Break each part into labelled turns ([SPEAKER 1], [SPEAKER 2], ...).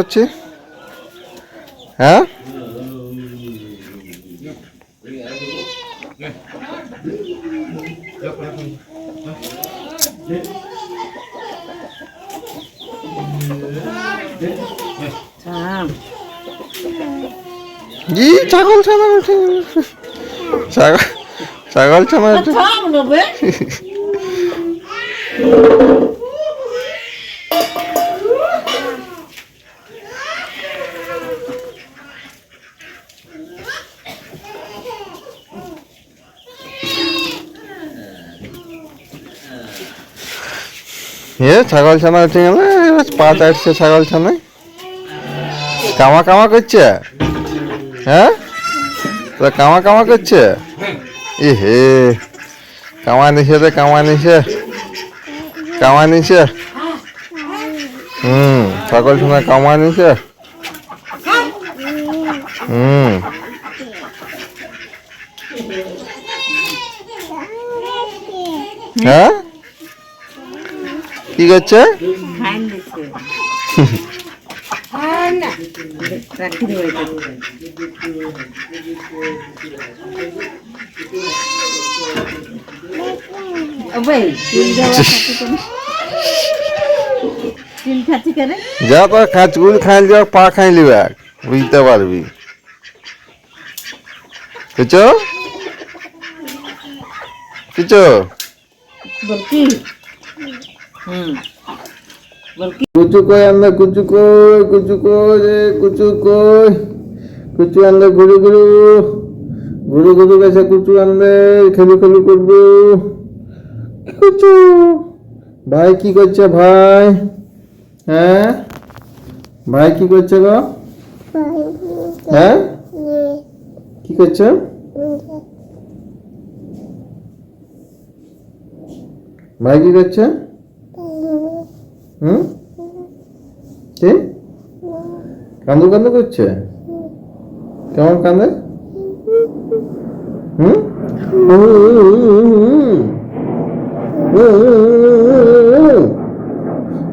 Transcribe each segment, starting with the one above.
[SPEAKER 1] করছি হ্যাঁ
[SPEAKER 2] থাম
[SPEAKER 1] জি ছাগল ছাগল ছাগল ছাগল ছাগল এ ছাগল ছানা উঠে গেল পা চাটছে ছাগল ছানায় কামা কামা করছে? হ্যাঁ? তোরা কামা কামা করছে? এ হে কামা নিছে রে কামা নিছে কামা নিছে হুম ছাগল ছানা কামা নিছে হুম। হ্যাঁ?
[SPEAKER 2] খাচ্ছি করছে?
[SPEAKER 1] যা তোর কাঁচগুল খাইল, যা পা খাইলি ব্যাগ বুঝতে পারবি। কিছু কিছু
[SPEAKER 2] কি কি
[SPEAKER 1] কুচু কই আন্দা কুচু কই কুচু কই রে কুচু কই কুচু আন্দা ঘুরু ঘুরু। ঘুরু ঘুরু গেছে কুচু আন্দে, খেলু খেলু করব। কুচু। ভাই কি করছে ভাই? হ্যাঁ? ভাই কি করছে গো? হ্যাঁ? কি করছে? ভাই কি করছে? হুম? কি? কান্দু কান্দু করছে? কেমন কান্দে? হুম?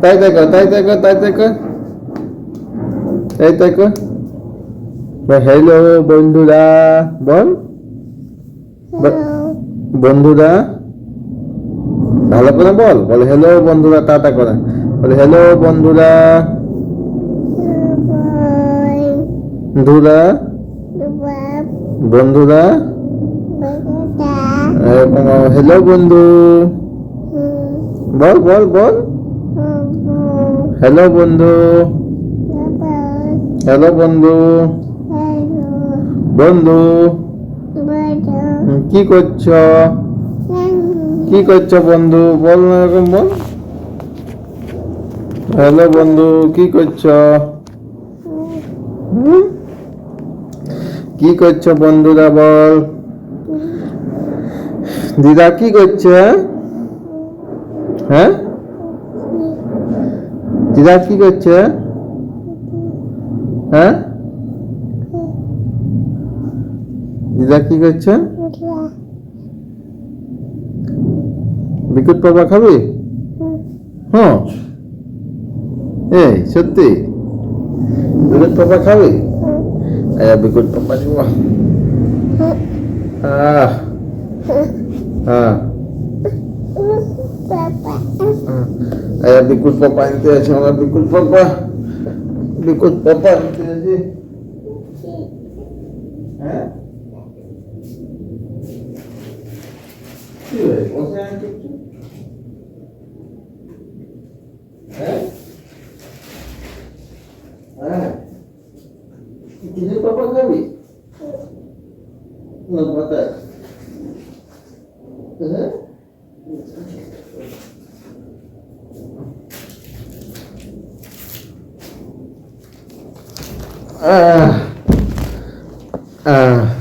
[SPEAKER 1] তাই তাই কর তাই তাই কর তাই তাই কর তাই তাই কর হ্যালো বন্ধুরা। বল। বন্ধুরা। ভালো করে বল। বলে হ্যালো বন্ধুরা টাটা করে। বলে হ্যালো বন্ধুরা। বন্ধুরা? বন্ধুরা? হ্যালো বন্ধু। বল বল বল। হ্যালো বন্ধু। হ্যালো বন্ধু। বন্ধু, কি করছ? কি করছ, বন্ধু? বল না, এরকম বল। হ্যালো বন্ধু কি করছ? কি করছ বন্ধুরা বল? দিদা কি করছে? হ্যাঁ? দিদা কি করছে? হ্যাঁ? দিদা কি করছে? বিকুট পাপা খাবি? হ্যাঁ। এই সত্যি? বিকুট পাপা খাবি? আয়া বিকুট পাপা আহ। হ্যাঁ। আয়া বিকুট পাপা আনতে আছে আমার বিকুট পাপা বিকুট পাপা আনতে আছে। হ্যাঁ? কি হয়েছে? বসে আনতে Ini papa kami. Nggak mata. Eh? Ah. Ah.